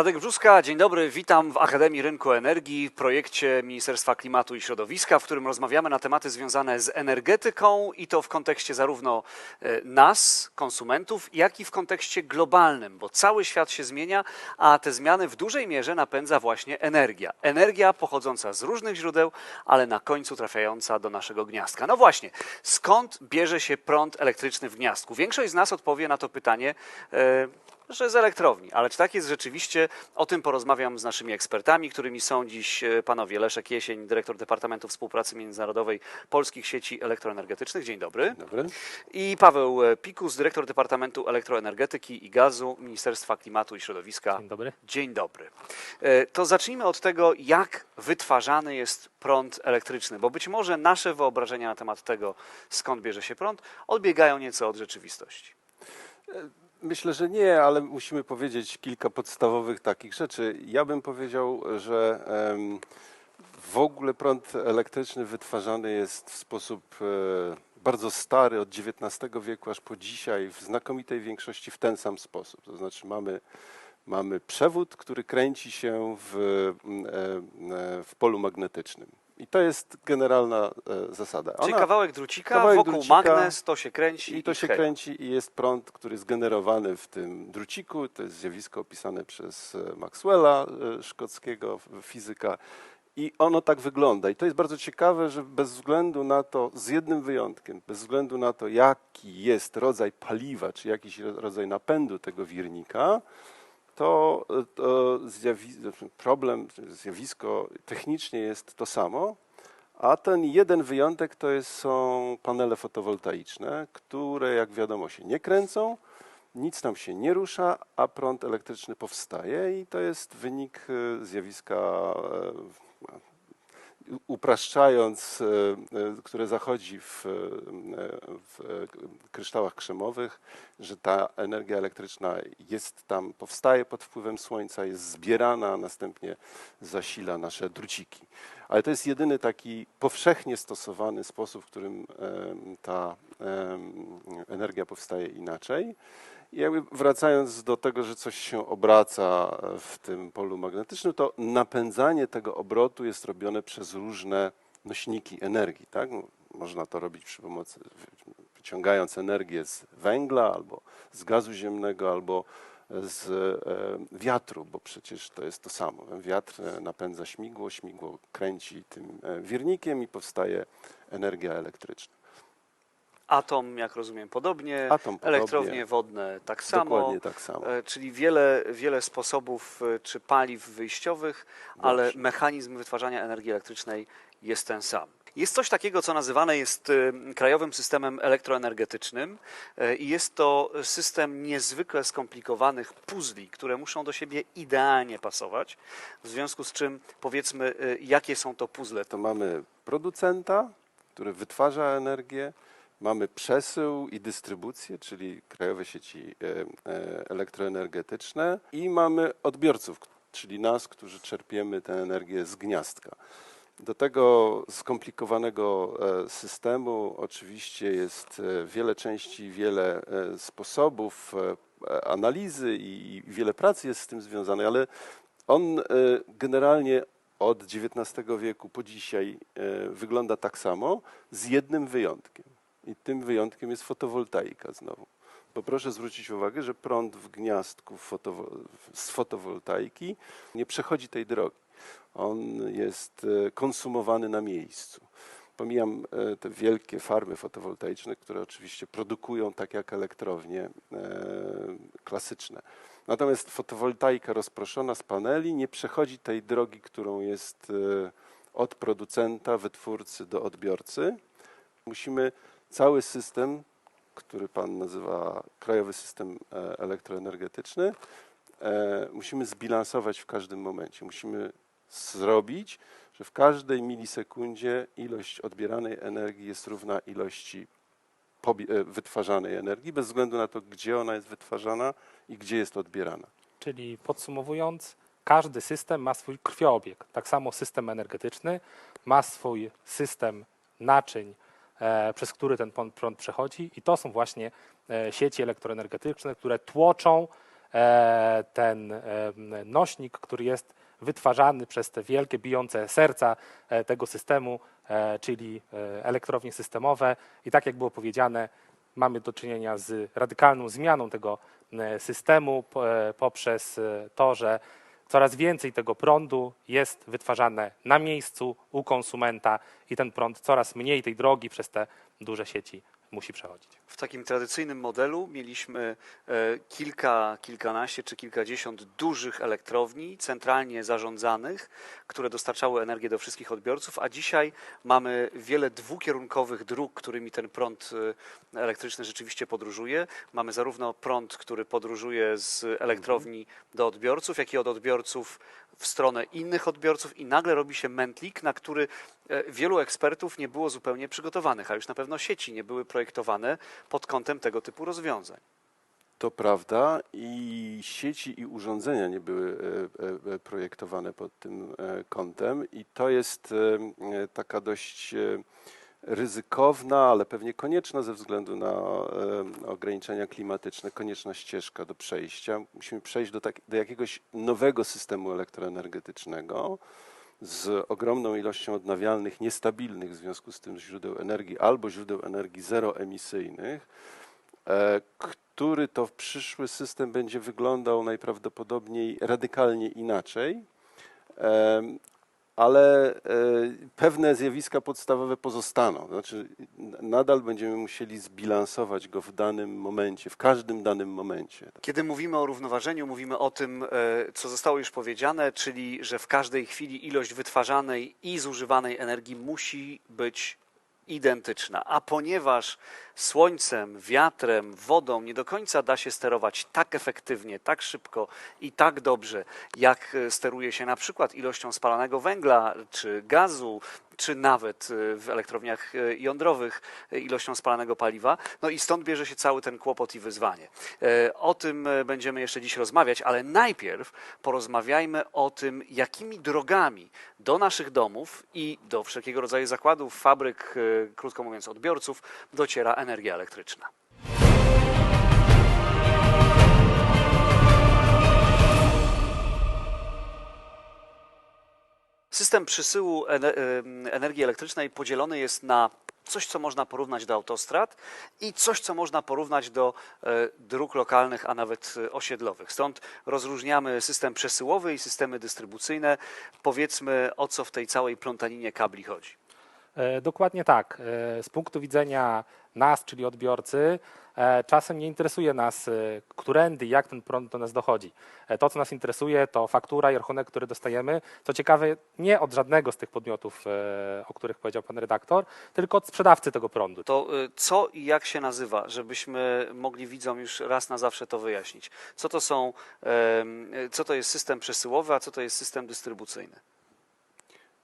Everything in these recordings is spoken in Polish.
Radek Brzuska, dzień dobry, witam w Akademii Rynku Energii, projekcie Ministerstwa Klimatu i Środowiska, w którym rozmawiamy na tematy związane z energetyką i to w kontekście zarówno e, nas, konsumentów, jak i w kontekście globalnym, bo cały świat się zmienia, a te zmiany w dużej mierze napędza właśnie energia. Energia pochodząca z różnych źródeł, ale na końcu trafiająca do naszego gniazdka. No właśnie, skąd bierze się prąd elektryczny w gniazdku? Większość z nas odpowie na to pytanie e, że z elektrowni. Ale czy tak jest rzeczywiście? O tym porozmawiam z naszymi ekspertami, którymi są dziś e, panowie Leszek Jesień, dyrektor Departamentu Współpracy Międzynarodowej Polskich Sieci Elektroenergetycznych. Dzień dobry. Dobry. I Paweł e, Pikus, dyrektor Departamentu Elektroenergetyki i Gazu Ministerstwa Klimatu i Środowiska. Dzień dobry. Dzień dobry. E, To zacznijmy od tego, jak wytwarzany jest prąd elektryczny, bo być może nasze wyobrażenia na temat tego, skąd bierze się prąd, odbiegają nieco od rzeczywistości. Myślę, że nie, ale musimy powiedzieć kilka podstawowych takich rzeczy. Ja bym powiedział, że w ogóle prąd elektryczny wytwarzany jest w sposób e, bardzo stary, od XIX wieku aż po dzisiaj, w znakomitej większości w ten sam sposób. To znaczy mamy, mamy przewód, który kręci się w, e, e, w polu magnetycznym. I to jest generalna e, zasada. Czyli Ona- kawałek drucika, kawałek wokół drucika magnes, to się kręci. I to się hej. kręci i jest prąd, który jest generowany w tym druciku. To jest zjawisko opisane przez e, Maxwella, e, szkockiego fizyka. I ono tak wygląda. I to jest bardzo ciekawe, że bez względu na to, z jednym wyjątkiem, bez względu na to, jaki jest rodzaj paliwa, czy jakiś ro- rodzaj napędu tego wirnika, to, to problem, zjawisko technicznie jest to samo, a ten jeden wyjątek to jest, są panele fotowoltaiczne, które jak wiadomo się nie kręcą, nic tam się nie rusza, a prąd elektryczny powstaje i to jest wynik e, zjawiska, e, upraszczając, e, e, które zachodzi w, e, w kryształach krzemowych, że ta energia elektryczna jest tam, powstaje pod wpływem słońca, jest zbierana, a następnie zasila nasze druciki. Ale to jest jedyny taki powszechnie stosowany sposób, w którym ta energia powstaje inaczej. Wracając do tego, że coś się obraca w tym polu magnetycznym, to napędzanie tego obrotu jest robione przez różne nośniki energii. Tak? Można to robić przy pomocy, wy- wyciągając energię z węgla, albo z gazu ziemnego, albo z e, wiatru, bo przecież to jest to samo. Wiatr napędza śmigło, śmigło kręci tym e, wirnikiem i powstaje energia elektryczna. Atom, jak rozumiem, podobnie. Atom podobnie. Elektrownie wodne tak samo. Dokładnie tak samo. E, Czyli wiele, wiele sposobów e, czy paliw wyjściowych, ale Właśnie. mechanizm wytwarzania energii elektrycznej jest ten sam. Jest coś takiego, co nazywane jest e, krajowym systemem elektroenergetycznym i jest to system niezwykle skomplikowanych puzli, które muszą do siebie idealnie pasować. W związku z czym powiedzmy, jakie są to puzzle. to mamy producenta, który wytwarza energię, mamy przesył i dystrybucję, czyli krajowe sieci e, e, elektroenergetyczne i mamy odbiorców, czyli nas, którzy czerpiemy tę energię z gniazdka. Do tego skomplikowanego e, systemu oczywiście jest wiele części, wiele sposobów analizy i wiele pracy jest z tym związanej, ale on generalnie od XIX wieku po dzisiaj wygląda tak samo, z jednym wyjątkiem. I tym wyjątkiem jest fotowoltaika znowu. Bo proszę zwrócić uwagę, że prąd w gniazdku z fotowoltaiki nie przechodzi tej drogi. On jest e, konsumowany na miejscu. Pomijam e, te wielkie farmy fotowoltaiczne, które oczywiście produkują tak jak elektrownie e, klasyczne. Natomiast fotowoltaika rozproszona z paneli nie przechodzi tej drogi, którą jest od producenta, wytwórcy do odbiorcy. Musimy cały system, który Pan nazywa Krajowy System e, Elektroenergetyczny, e, musimy zbilansować w każdym momencie. Musimy zrobić, że w każdej milisekundzie ilość odbieranej energii jest równa ilości e, wytwarzanej energii, bez względu na to, gdzie ona jest wytwarzana i gdzie jest odbierana. Czyli podsumowując, każdy system ma swój krwiobieg. Tak samo system energetyczny ma swój system naczyń, przez który ten prąd przechodzi i to są właśnie e, sieci elektroenergetyczne, które tłoczą e, ten e, nośnik, który jest wytwarzany przez te wielkie bijące serca e, tego systemu, e, czyli e, elektrownie systemowe. I tak jak było powiedziane, mamy do czynienia z radykalną zmianą tego e, systemu po- e, poprzez e, to, że coraz więcej tego prądu jest wytwarzane na miejscu u konsumenta i ten prąd coraz mniej tej drogi przez te duże sieci musi przechodzić. W takim tradycyjnym modelu mieliśmy e, kilka, kilkanaście czy kilkadziesiąt dużych elektrowni centralnie zarządzanych, które dostarczały energię do wszystkich odbiorców, a dzisiaj mamy wiele dwukierunkowych dróg, którymi ten prąd e, elektryczny rzeczywiście podróżuje. Mamy zarówno prąd, który podróżuje z elektrowni do odbiorców, jak i od odbiorców w stronę innych odbiorców i nagle robi się mętlik, na który e, wielu ekspertów nie było zupełnie przygotowanych, a już na pewno sieci nie były projektowane pod kątem tego typu rozwiązań. To prawda i sieci i urządzenia nie były e, e, e, projektowane pod tym kątem i to jest taka dość ryzykowna, ale pewnie konieczna ze względu na ograniczenia klimatyczne, konieczna ścieżka do przejścia. Musimy przejść do, tak, do jakiegoś nowego systemu elektroenergetycznego z ogromną ilością odnawialnych, niestabilnych w związku z tym źródeł energii albo źródeł energii zeroemisyjnych, e, który to przyszły system będzie wyglądał najprawdopodobniej radykalnie inaczej, em, ale e, pewne zjawiska podstawowe pozostaną. Znaczy, nadal będziemy musieli zbilansować go w danym momencie, w każdym danym momencie. Kiedy mówimy o równoważeniu, mówimy o tym, e, co zostało już powiedziane, czyli że w każdej chwili ilość wytwarzanej i zużywanej energii musi być identyczna. A ponieważ słońcem, wiatrem, wodą nie do końca da się sterować tak efektywnie, tak szybko i tak dobrze, jak e, steruje się na przykład ilością spalanego węgla czy gazu, czy nawet e, w elektrowniach e, jądrowych e, ilością spalanego paliwa. No i stąd bierze się cały ten kłopot i wyzwanie. E, O tym e, będziemy jeszcze dziś rozmawiać, ale najpierw porozmawiajmy o tym, jakimi drogami do naszych domów i do wszelkiego rodzaju zakładów, fabryk, e, krótko mówiąc odbiorców, dociera energia elektryczna. System przesyłu energii elektrycznej podzielony jest na coś, co można porównać do autostrad i coś, co można porównać do e, dróg lokalnych, a nawet e, osiedlowych. Stąd rozróżniamy system przesyłowy i systemy dystrybucyjne. Powiedzmy, o co w tej całej plątaninie kabli chodzi. E, Dokładnie tak. E, Z punktu widzenia nas, czyli odbiorcy, e, czasem nie interesuje nas, którędy, jak ten prąd do nas dochodzi. To, co nas interesuje, to faktura i rachunek, który dostajemy. Co ciekawe, nie od żadnego z tych podmiotów, o których powiedział pan redaktor, tylko od sprzedawcy tego prądu. To co i jak się nazywa, żebyśmy mogli widzom już raz na zawsze to wyjaśnić? Co to są, co to jest system przesyłowy, a co to jest system dystrybucyjny?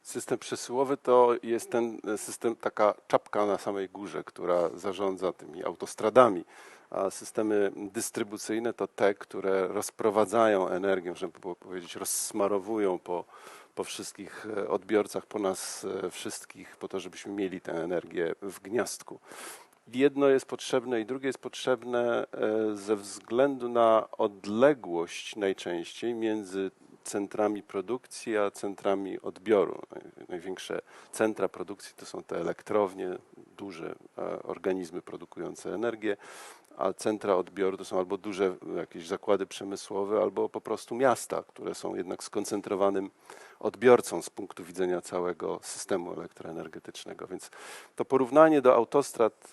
System przesyłowy to jest ten system, taka czapka na samej górze, która zarządza tymi autostradami, a systemy dystrybucyjne to te, które rozprowadzają energię, żeby było powiedzieć, rozsmarowują po, po wszystkich e, odbiorcach, po nas e, wszystkich, po to, żebyśmy mieli tę energię w gniazdku. Jedno jest potrzebne i drugie jest potrzebne e, ze względu na odległość najczęściej między centrami produkcji, a centrami odbioru. Naj- Największe centra produkcji to są te elektrownie, duże e, organizmy produkujące energię, a centra odbioru to są albo duże jakieś zakłady przemysłowe, albo po prostu miasta, które są jednak skoncentrowanym odbiorcą z punktu widzenia całego systemu elektroenergetycznego. Więc to porównanie do autostrad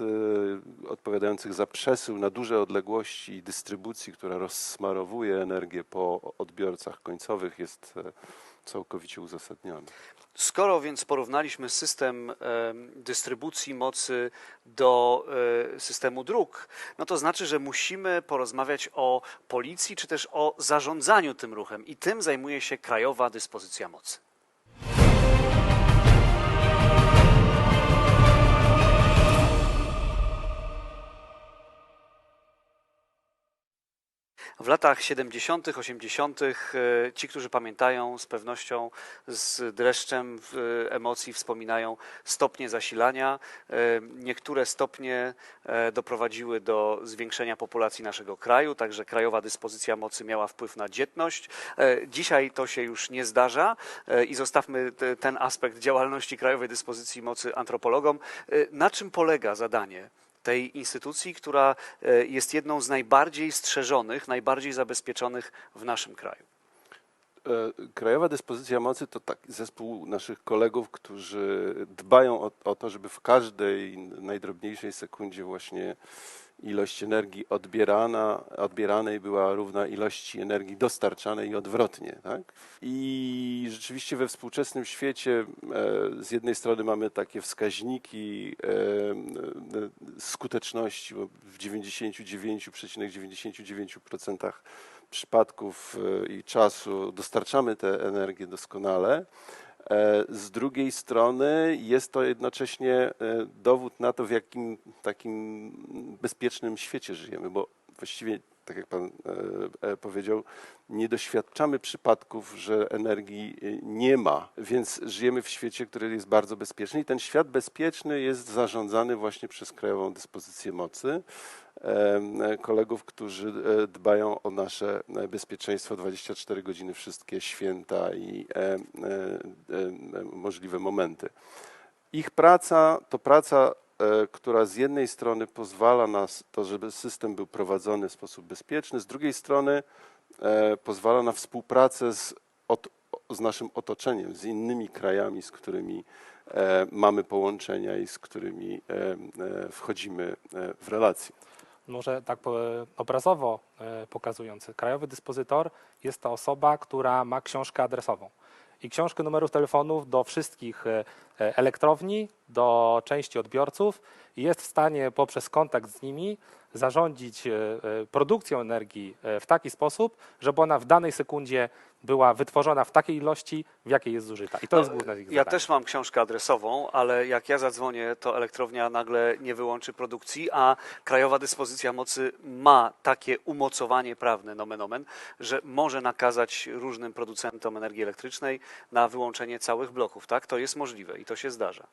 y, odpowiadających za przesył na duże odległości i dystrybucji, która rozsmarowuje energię po odbiorcach końcowych jest e, całkowicie uzasadnione. Skoro więc porównaliśmy system em, dystrybucji mocy do e, systemu dróg, no to znaczy, że musimy porozmawiać o policji czy też o zarządzaniu tym ruchem i tym zajmuje się Krajowa Dyspozycja Mocy. W latach 70., 80., e, ci, którzy pamiętają, z pewnością z dreszczem w- emocji wspominają stopnie zasilania. E, Niektóre stopnie e, doprowadziły do zwiększenia populacji naszego kraju, także krajowa dyspozycja mocy miała wpływ na dzietność. E, Dzisiaj to się już nie zdarza e, i zostawmy te- ten aspekt działalności krajowej dyspozycji mocy antropologom. E, Na czym polega zadanie? Tej instytucji, która e, jest jedną z najbardziej strzeżonych, najbardziej zabezpieczonych w naszym kraju. E, Krajowa dyspozycja mocy to taki zespół naszych kolegów, którzy dbają o, o to, żeby w każdej najdrobniejszej sekundzie właśnie ilość energii odbierana, odbieranej była równa ilości energii dostarczanej i odwrotnie. Tak? I rzeczywiście we współczesnym świecie e, z jednej strony mamy takie wskaźniki e, e, skuteczności, bo w 99,99% przypadków i czasu dostarczamy tę energię doskonale. E, Z drugiej strony jest to jednocześnie e, dowód na to, w jakim takim bezpiecznym świecie żyjemy, bo właściwie, tak jak Pan e, e, powiedział, nie doświadczamy przypadków, że energii e, nie ma, więc żyjemy w świecie, który jest bardzo bezpieczny i ten świat bezpieczny jest zarządzany właśnie przez Krajową Dyspozycję Mocy kolegów, którzy dbają o nasze bezpieczeństwo 24 godziny, wszystkie święta i możliwe momenty. Ich praca to praca, która z jednej strony pozwala na s- to, żeby system był prowadzony w sposób bezpieczny, z drugiej strony e, pozwala na współpracę z, ot, z naszym otoczeniem, z innymi krajami, z którymi e, mamy połączenia i z którymi e, e, wchodzimy e, w relacje. Może tak obrazowo e, pokazując, krajowy dyspozytor jest to osoba, która ma książkę adresową i książkę numerów telefonów do wszystkich e, e, elektrowni, do części odbiorców i jest w stanie poprzez kontakt z nimi zarządzić e, produkcją energii w taki sposób, żeby ona w danej sekundzie była wytworzona w takiej ilości, w jakiej jest zużyta. I to jest główne ich No, Ja też mam książkę adresową, ale jak ja zadzwonię, to elektrownia nagle nie wyłączy produkcji, a Krajowa Dyspozycja Mocy ma takie umocowanie prawne, nomen omen, że może nakazać różnym producentom energii elektrycznej na wyłączenie całych bloków. Tak? To jest możliwe i to się zdarza.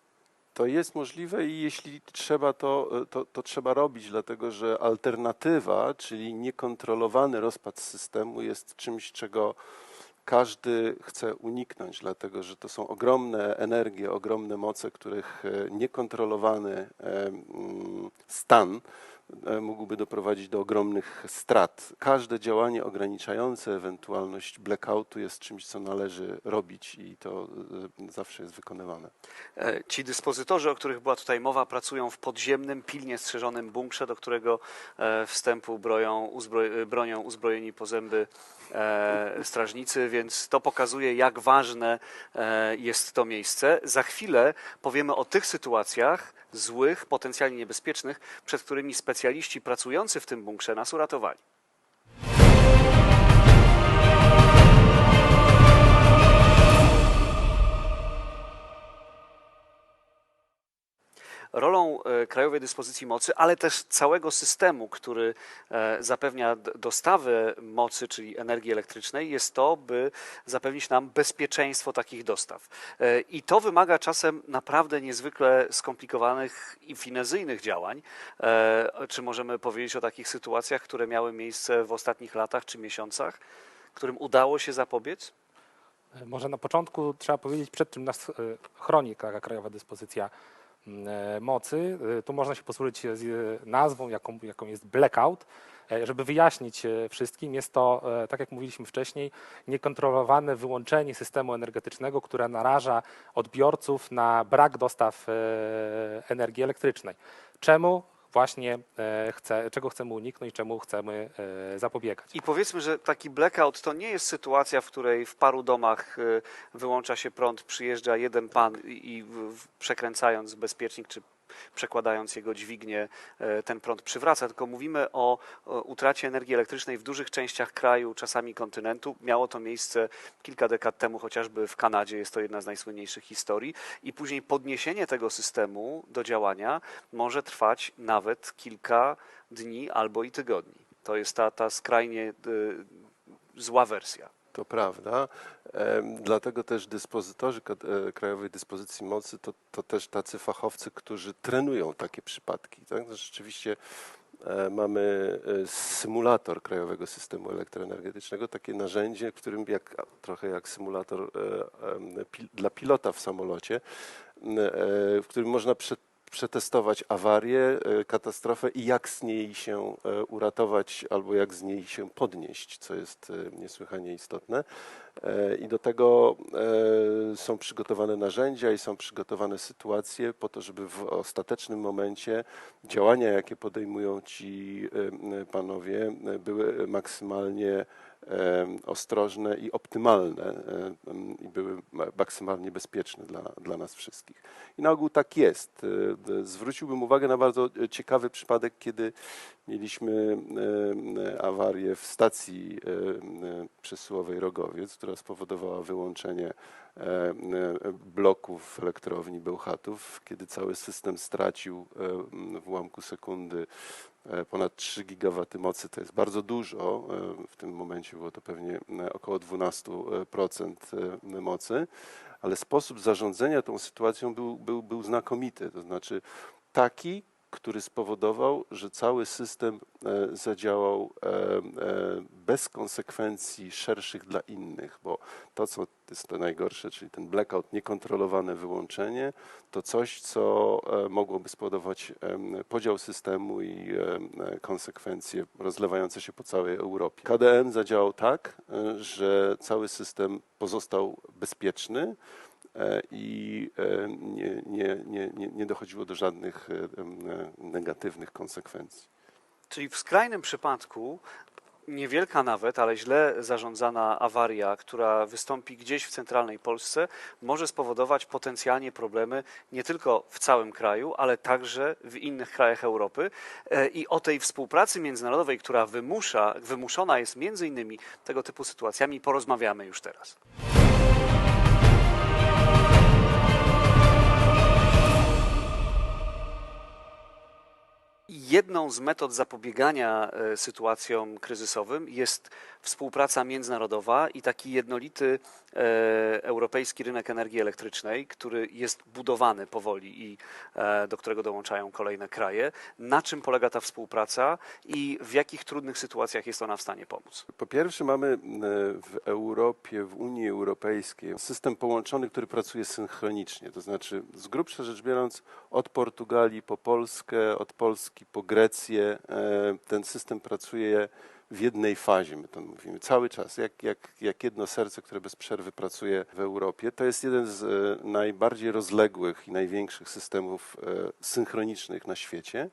To jest możliwe i jeśli trzeba, to, to, to trzeba robić, dlatego że alternatywa, czyli niekontrolowany rozpad systemu, jest czymś, czego każdy chce uniknąć, dlatego że to są ogromne energie, ogromne moce, których e, niekontrolowany e, mm, stan e, mógłby doprowadzić do ogromnych strat. Każde działanie ograniczające ewentualność blackoutu jest czymś, co należy robić i to zawsze jest wykonywane. Ci dyspozytorzy, o których była tutaj mowa, pracują w podziemnym, pilnie strzeżonym bunkrze, do którego wstępu broją, uzbroj, bronią uzbrojeni po zęby strażnicy, więc to pokazuje, jak ważne e, jest to miejsce. Za chwilę powiemy o tych sytuacjach złych, potencjalnie niebezpiecznych, przed którymi specjaliści pracujący w tym bunkrze nas uratowali. Rolą e, Krajowej Dyspozycji Mocy, ale też całego systemu, który e, zapewnia d- dostawę mocy, czyli energii elektrycznej, jest to, by zapewnić nam bezpieczeństwo takich dostaw. E, I to wymaga czasem naprawdę niezwykle skomplikowanych i finezyjnych działań. Czy możemy powiedzieć o takich sytuacjach, które miały miejsce w ostatnich latach czy miesiącach, którym udało się zapobiec? Może na początku trzeba powiedzieć, przed czym nas chroni taka krajowa dyspozycja mocy. E, Tu można się posłużyć e, nazwą, jaką, jaką jest blackout. E, Żeby wyjaśnić e, wszystkim, jest to, e, tak jak mówiliśmy wcześniej, niekontrolowane wyłączenie systemu energetycznego, które naraża odbiorców na brak dostaw e, energii elektrycznej. Czemu właśnie e, chce, czego chcemy uniknąć, czemu chcemy e, zapobiegać? I powiedzmy, że taki blackout to nie jest sytuacja, w której w paru domach y, wyłącza się prąd, przyjeżdża jeden pan i przekręcając bezpiecznik czy przekładając jego dźwignię, e, ten prąd przywraca, tylko mówimy o utracie energii elektrycznej w dużych częściach kraju, czasami kontynentu. Miało to miejsce kilka dekad temu, chociażby w Kanadzie, jest to jedna z najsłynniejszych historii. I później podniesienie tego systemu do działania może trwać nawet kilka dni albo i tygodni. To jest ta, ta skrajnie y, zła wersja. To prawda. Dlatego też dyspozytorzy e, Krajowej Dyspozycji Mocy to, to też tacy fachowcy, którzy trenują takie przypadki. Tak? No Rzeczywiście e, mamy e, symulator Krajowego Systemu Elektroenergetycznego, takie narzędzie, w którym jak, trochę jak symulator dla pilota w samolocie, w którym można prze, przetestować awarię, e, katastrofę i jak z niej się e, uratować albo jak z niej się podnieść, co jest e, niesłychanie istotne. I do tego są przygotowane narzędzia i są przygotowane sytuacje po to, żeby w ostatecznym momencie działania, jakie podejmują ci panowie, były maksymalnie ostrożne i optymalne i były ma- maksymalnie bezpieczne dla, dla nas wszystkich. I na ogół tak jest. E, Zwróciłbym uwagę na bardzo ciekawy przypadek, kiedy mieliśmy awarię w stacji e, przesyłowej Rogowiec, która spowodowała wyłączenie bloków w elektrowni Bełchatów, kiedy cały system stracił e, w ułamku sekundy e, ponad 3 gigawaty mocy. To jest bardzo dużo. e, W tym momencie było to pewnie e, około 12% e, mocy, ale sposób zarządzania tą sytuacją był, był, był znakomity. To znaczy taki, który spowodował, że cały system e, zadziałał e, e, bez konsekwencji szerszych dla innych, bo to, co jest to najgorsze, czyli ten blackout, niekontrolowane wyłączenie, to coś, co mogłoby spowodować podział systemu i konsekwencje rozlewające się po całej Europie. KDM zadziałał tak, że cały system pozostał bezpieczny, i nie, nie, nie, dochodziło do żadnych e, e, negatywnych konsekwencji. Czyli w skrajnym przypadku niewielka nawet, ale źle zarządzana awaria, która wystąpi gdzieś w centralnej Polsce, może spowodować potencjalnie problemy nie tylko w całym kraju, ale także w innych krajach Europy. E, I o tej współpracy międzynarodowej, która wymusza, wymuszona jest między innymi tego typu sytuacjami, porozmawiamy już teraz. Jedną z metod zapobiegania e, sytuacjom kryzysowym jest współpraca międzynarodowa i taki jednolity e, europejski rynek energii elektrycznej, który jest budowany powoli i e, do którego dołączają kolejne kraje. Na czym polega ta współpraca i w jakich trudnych sytuacjach jest ona w stanie pomóc? Po pierwsze mamy w Europie, w Unii Europejskiej system połączony, który pracuje synchronicznie, to znaczy z grubsza rzecz biorąc od Portugalii po Polskę, od Polski po Grecję, e, ten system pracuje w jednej fazie, my to mówimy, cały czas, jak, jak, jak jedno serce, które bez przerwy pracuje w Europie. To jest jeden z e, najbardziej rozległych i największych systemów e, synchronicznych na świecie.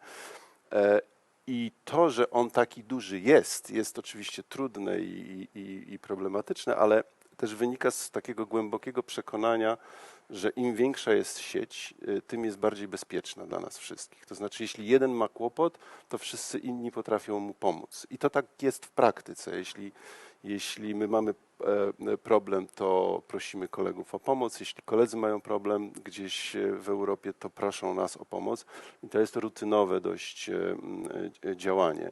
I to, że on taki duży jest, jest oczywiście trudne i, i, i problematyczne, ale też wynika z takiego głębokiego przekonania, że im większa jest sieć, y, tym jest bardziej bezpieczna dla nas wszystkich. To znaczy, jeśli jeden ma kłopot, to wszyscy inni potrafią mu pomóc. I to tak jest w praktyce. Jeśli, jeśli my mamy e, problem, to prosimy kolegów o pomoc. Jeśli koledzy mają problem gdzieś e, w Europie, to proszą nas o pomoc. I to jest rutynowe dość e, działanie.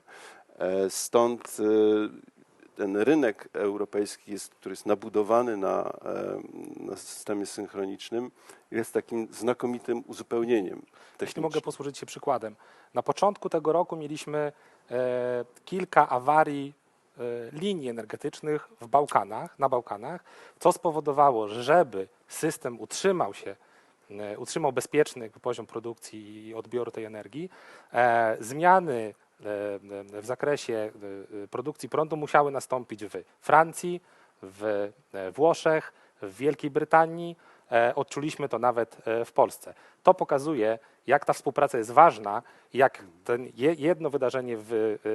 Stąd ten rynek europejski, jest, który jest nabudowany na, na systemie synchronicznym, jest takim znakomitym uzupełnieniem Jeśli mogę posłużyć się przykładem. Na początku tego roku mieliśmy e, kilka awarii e, linii energetycznych w Bałkanach, na Bałkanach, co spowodowało, że żeby system utrzymał się, e, utrzymał bezpieczny poziom produkcji i odbioru tej energii, e, zmiany w zakresie e, produkcji prądu musiały nastąpić w Francji, w e, Włoszech, w Wielkiej Brytanii. E, Odczuliśmy to nawet e, w Polsce. To pokazuje, jak ta współpraca jest ważna, jak ten je- jedno wydarzenie w e,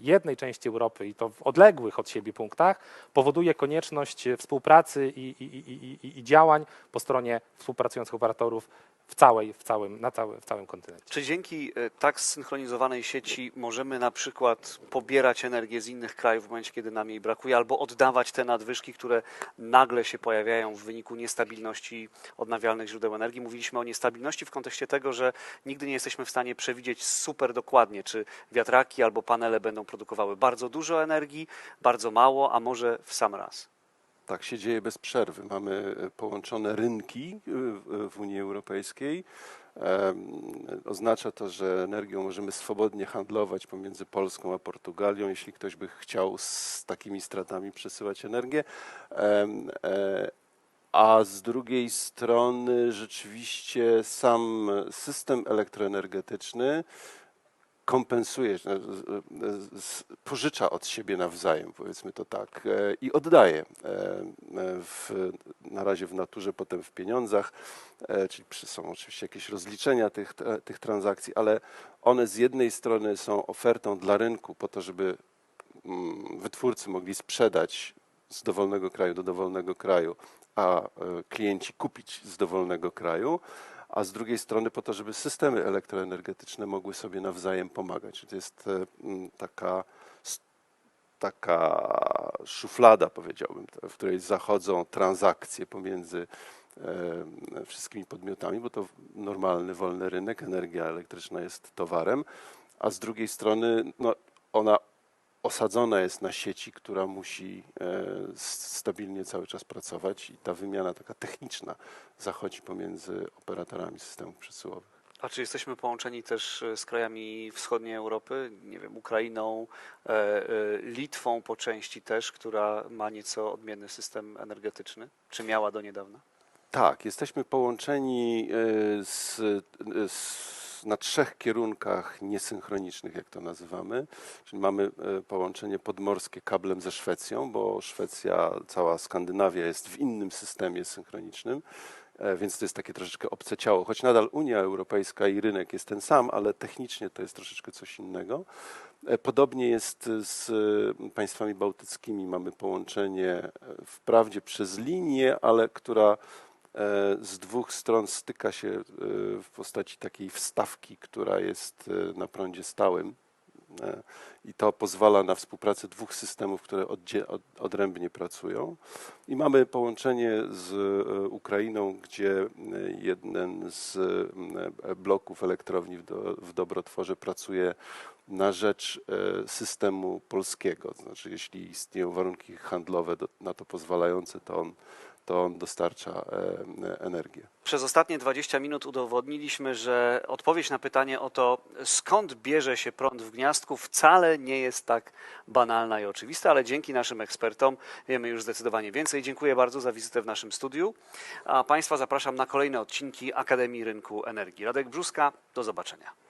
jednej części Europy i to w odległych od siebie punktach powoduje konieczność współpracy i, i, i, i działań po stronie współpracujących operatorów w, całej, w, całym, na cały, w całym kontynencie. Czy dzięki e, tak zsynchronizowanej sieci możemy na przykład pobierać energię z innych krajów w momencie, kiedy nam jej brakuje, albo oddawać te nadwyżki, które nagle się pojawiają w wyniku niestabilności odnawialnych źródeł energii? Mówiliśmy o niestabilności w kontekście tego, że nigdy nie jesteśmy w stanie przewidzieć super dokładnie, czy wiatraki albo panele będą produkowały bardzo dużo energii, bardzo mało, a może w sam raz. Tak się dzieje bez przerwy. Mamy e, połączone rynki e, w w Unii Europejskiej. Oznacza to, że energią możemy swobodnie handlować pomiędzy Polską a Portugalią, jeśli ktoś by chciał z takimi stratami przesyłać energię. E, A z drugiej strony rzeczywiście sam system elektroenergetyczny kompensuje, z- pożycza od siebie nawzajem, powiedzmy to tak, e, i oddaje. e, e, W, na razie w naturze, potem w pieniądzach, czyli są oczywiście jakieś rozliczenia tych, tych transakcji, ale one z jednej strony są ofertą dla rynku po to, żeby mm, wytwórcy mogli sprzedać z dowolnego kraju do dowolnego kraju, a klienci kupić z dowolnego kraju, a z drugiej strony po to, żeby systemy elektroenergetyczne mogły sobie nawzajem pomagać. To jest e, taka, taka szuflada, powiedziałbym, w której zachodzą transakcje pomiędzy e, wszystkimi podmiotami, bo to normalny, wolny rynek, energia elektryczna jest towarem, a z drugiej strony no, ona osadzona jest na sieci, która musi e, stabilnie cały czas pracować i ta wymiana taka techniczna zachodzi pomiędzy operatorami systemów przesyłowych. A czy jesteśmy połączeni też e, z krajami wschodniej Europy, nie wiem, Ukrainą, e, Litwą po części też, która ma nieco odmienny system energetyczny? Czy miała do niedawna? Tak, jesteśmy połączeni z, z, na trzech kierunkach niesynchronicznych, jak to nazywamy. Czyli mamy e, połączenie podmorskie kablem ze Szwecją, bo Szwecja, cała Skandynawia jest w innym systemie synchronicznym. e, Więc to jest takie troszeczkę obce ciało, choć nadal Unia Europejska i rynek jest ten sam, ale technicznie to jest troszeczkę coś innego. E, Podobnie jest z państwami bałtyckimi. Mamy połączenie wprawdzie przez linię, ale która z dwóch stron styka się e, w postaci takiej wstawki, która jest e, na prądzie stałym. E, I to pozwala na współpracę dwóch systemów, które odrębnie pracują. I mamy połączenie z e, Ukrainą, gdzie e, jeden z e, bloków elektrowni w, do, w Dobrotworze pracuje na rzecz e, systemu polskiego. Znaczy, jeśli istnieją warunki handlowe na to pozwalające, to on, to on dostarcza e, energię. Przez ostatnie 20 minut udowodniliśmy, że odpowiedź na pytanie o to, skąd bierze się prąd w gniazdku, wcale nie jest tak banalna i oczywista, ale dzięki naszym ekspertom wiemy już zdecydowanie więcej. Dziękuję bardzo za wizytę w naszym studiu, a Państwa zapraszam na kolejne odcinki Akademii Rynku Energii. Radek Brzuska, do zobaczenia.